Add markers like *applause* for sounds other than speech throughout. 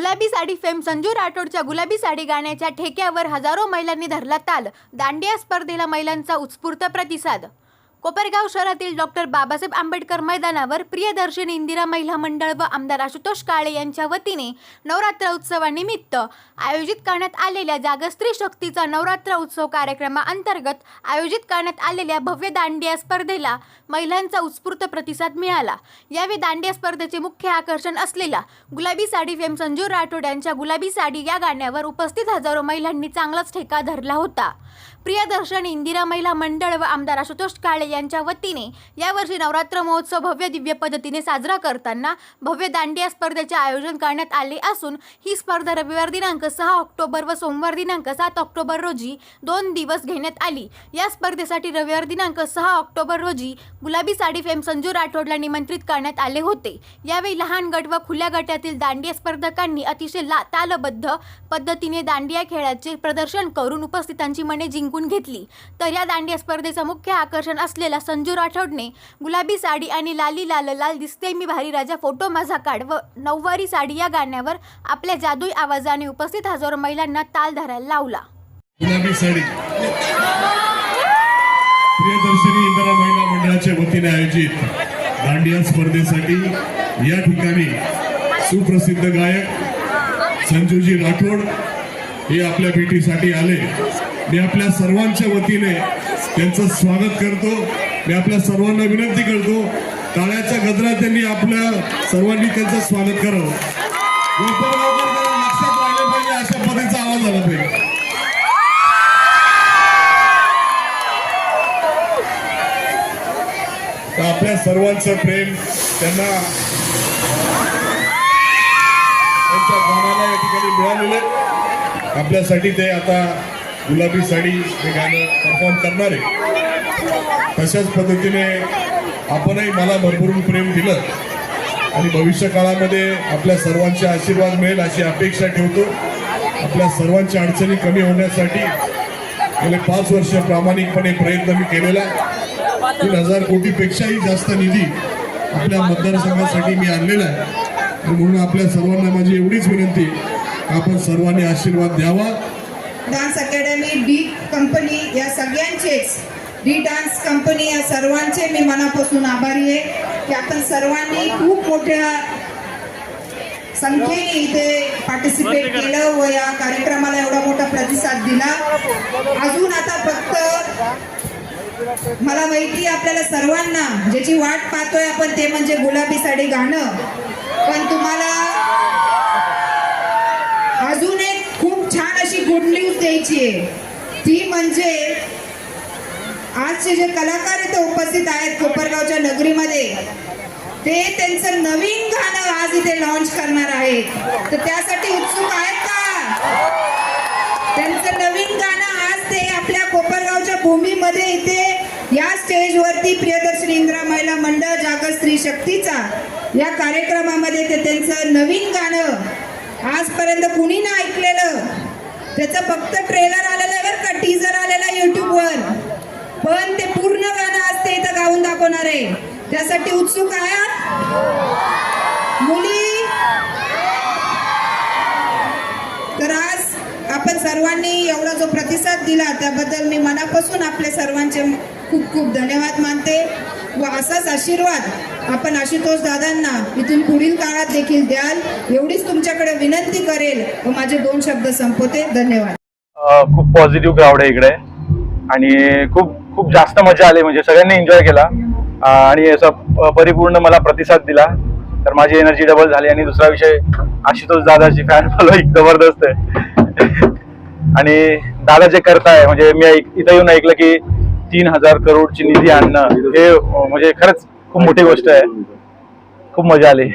गुलाबी साडी फेम संजू राठोडच्या गुलाबी साडी गाण्याच्या ठेक्यावर हजारो महिलांनी धरला ताल. दांडिया स्पर्धेला महिलांचा उत्स्फूर्त प्रतिसाद कोपरगाव शहरातील डॉक्टर बाबासाहेब आंबेडकर मैदानावर प्रियदर्शनी इंदिरा महिला मंडळ व आमदार आशुतोष काळे यांच्या वतीने नवरात्र उत्सवानिमित्त आयोजित करण्यात आलेल्या जागस्त्री शक्तीचा नवरात्र उत्सव कार्यक्रमाअंतर्गत आयोजित करण्यात आलेल्या भव्य दांडिया स्पर्धेला महिलांचा उत्स्फूर्त प्रतिसाद मिळाला. यावेळी दांडिया स्पर्धेचे मुख्य आकर्षण असलेला गुलाबी साडी फेम संजू राठोड यांच्या गुलाबी साडी या गाण्यावर उपस्थित हजारो महिलांनी चांगलाच ठेका धरला होता. प्रियदर्शनी इंदिरा महिला मंडळ व आमदार आशुतोष काळे यांच्या वतीने यावर्षी नवरात्र महोत्सव भव्य दिव्य पद्धतीने साजरा करताना भव्य दांडिया स्पर्धेचे आयोजन करण्यात आले असून ही स्पर्धा रविवार दिनांक सहा ऑक्टोबर व सोमवार दिनांक सात ऑक्टोबर रोजी दोन दिवस घेण्यात आली. या स्पर्धेसाठी रविवार दिनांक सहा ऑक्टोबर रोजी गुलाबी साडी फेम संजू राठोडला निमंत्रित करण्यात आले होते. यावेळी लहान गट व खुल्या गटातील दांडिया स्पर्धकांनी अतिशय ला तालबद्ध पद्धतीने दांडिया खेळाचे प्रदर्शन करून उपस्थितांची मने जिंकून घेतली. तर या दांडिया स्पर्धेचं मुख्य आकर्षण असले असलेला संजू राठोडने गुलाबी साडी आणि लाली लाल लाल दिसते मी भारी राजा फोटो माझा काढ व नऊवारी साडी या गाण्यावर आपल्या जादुई आवाजाने उपस्थित हजारो महिलांना ताल धरायला लावला. गुलाबी साडी. प्रियदर्शनी इंदिरा महिला मंडळाच्या वतीने आयोजित दांडिया स्पर्धेसाठी या ठिकाणी सुप्रसिद्ध गायक संजूजी राठोड हे आपल्या भेटीसाठी आले. मी आपल्या सर्वांच्या वतीने त्यांचं स्वागत करतो. मी आपल्या सर्वांना विनंती करतो. टाळ्याच्या गजरात त्यांनी आपल्या सर्वांनी त्यांचं स्वागत करावं. लक्षात राहिलं पाहिजे अशा पद्धतीचा आवाज आला पाहिजे. तर आपल्या सर्वांचं प्रेम त्यांना त्यांच्या गाण्याला या ठिकाणी मिळालेलं आपल्यासाठी ते आता गुलाबी साडी हे गाणं परफॉर्म करणार. आहे तशाच पद्धतीने आपणही मला भरभरून प्रेम दिलं. आणि भविष्य काळामध्ये आपल्या सर्वांचे आशीर्वाद मिळेल अशी अपेक्षा ठेवतो. आपल्या सर्वांच्या अडचणी कमी होण्यासाठी गेले पाच वर्ष प्रामाणिकपणे प्रयत्न मी केलेला. तीन हजार कोटीपेक्षाही जास्त निधी आपल्या मतदारसंघासाठी मी आणलेला आहे. आणि म्हणून आपल्या सर्वांना माझी एवढीच विनंती आपण सर्वांनी आशीर्वाद द्यावा. डान्स अकॅडमी डी कंपनी या सगळ्यांचेच डी डान्स कंपनी या सर्वांचे मी मनापासून आभारी आहे की आपण सर्वांनी खूप मोठ्या संख्येने इथे पार्टिसिपेट केलं व या कार्यक्रमाला एवढा मोठा प्रतिसाद दिला. अजून आता फक्त मला माहिती आहे आपल्याला सर्वांना ज्याची वाट पाहतोय आपण ते म्हणजे गुलाबी साडी गाणं पण तुम्हाला अजून एक खूप छान अशी गुड न्यूज द्यायची आहे. ती म्हणजे आजचे जे कलाकार इथे उपस्थित आहेत कोपरगावच्या नगरीमध्ये ते त्यांचं नवीन गाणं आज इथे लॉन्च करणार आहेत. तर त्यासाठी उत्सुक आहेत का? त्यांचं नवीन गाणं आज ते आपल्या कोपरगावच्या भूमीमध्ये इथे या स्टेजवरती प्रियदर्शनी इंदिरा महिला मंडळ जागर स्त्री शक्तीचा या कार्यक्रमामध्ये ते त्यांचं नवीन गाणं आजपर्यंत कुणी ना ऐकलेलं त्याचं फक्त ट्रेलर आलेलं आहे बरं का टीजर आलेला युट्यूबवर पण ते पूर्ण गाणं आज ते इथं गाऊन दाखवणार आहे. त्यासाठी उत्सुक आहात? मुली आपण सर्वांनी एवढा जो प्रतिसाद दिला त्याबद्दल मी मनापासून आपले सर्वांचे खूप खूप धन्यवाद मानते व असाच आशीर्वाद आपण आशुतोष दादांना इथून पुढील काळात देखील द्याल. एवढीच तुमच्याकडे विनंती करेल व माझे दोन शब्द संपवते. धन्यवाद. खूप पॉझिटिव्ह क्राऊड आहे इकडे. आणि खूप खूप जास्त मजा आली. म्हणजे सगळ्यांनी एन्जॉय केला. आणि असं परिपूर्ण मला प्रतिसाद दिला. तर माझी एनर्जी डबल झाली. आणि दुसरा विषय आशुतोष दादाची फॅन फॉलोईंग जबरदस्त आहे. *laughs* आणि दादा जे करताय म्हणजे मी ऐक- इथं येऊन ऐकलं की तीन हजार करोडची निधी आणणं हे म्हणजे खरंच खूप मोठी गोष्ट आहे. खूप मजा आली.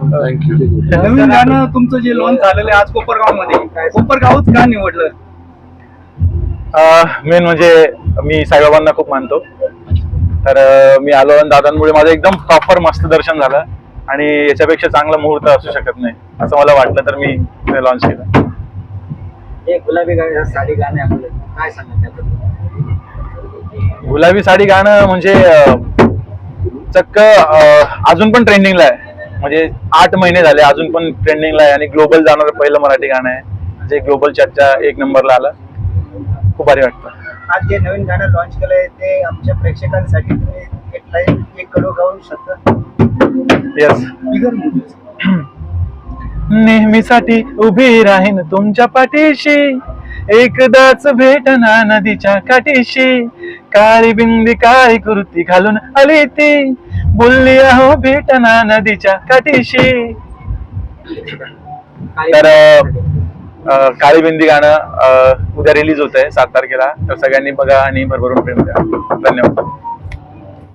नवीन गाणं तुमचं जे लॉन्च झालेलं आहे आज कोपरगावमध्ये कोपरगावच का निवडलं? मेन म्हणजे मी साईबाबांना खूप मानतो. तर मी आलो आणि दादांमुळे माझं एकदम प्रॉपर मस्त दर्शन झालं. आणि याच्यापेक्षा चांगला मुहूर्त असू शकत नाही असं मला वाटलं तर मी लॉन्च केलं. हे गुलाबी गा- साडी गाणे आपलं. काय सांगा त्याबद्दल? गुलाबी साडी गाणं म्हणजे अं, चक्क अं, अजून पण ट्रेंडिंगला आहे. म्हणजे आठ महिने झाले अजून पण ट्रेंडिंगला आहे आणि ग्लोबल जाणारं पहिलं मराठी गाणं आहे. जे ग्लोबल चर्चा एक नंबरला आलं. खूप भारी वाटतं. आज जे नवीन गाणं लॉन्च केलंय ते आमच्या प्रेक्षकांसाठी तुम्ही एक लाईन एक कडू गाऊ शकता? येस बिगर नेहमीसाठी उभी राहीन तुमच्या पाठीशी. एकदाच भेटना नदीच्या काठीशी. काळी बिंदी काळी कुर्ती घालून आली ती. बोलली अहो भेटना नदीच्या काठीशी. तर अं, काळी बिंदी गाणं अं, उद्या रिलीज होत आहे सात तारखेला. तर सगळ्यांनी बघा आणि भरभरून प्रेम द्या. धन्यवाद.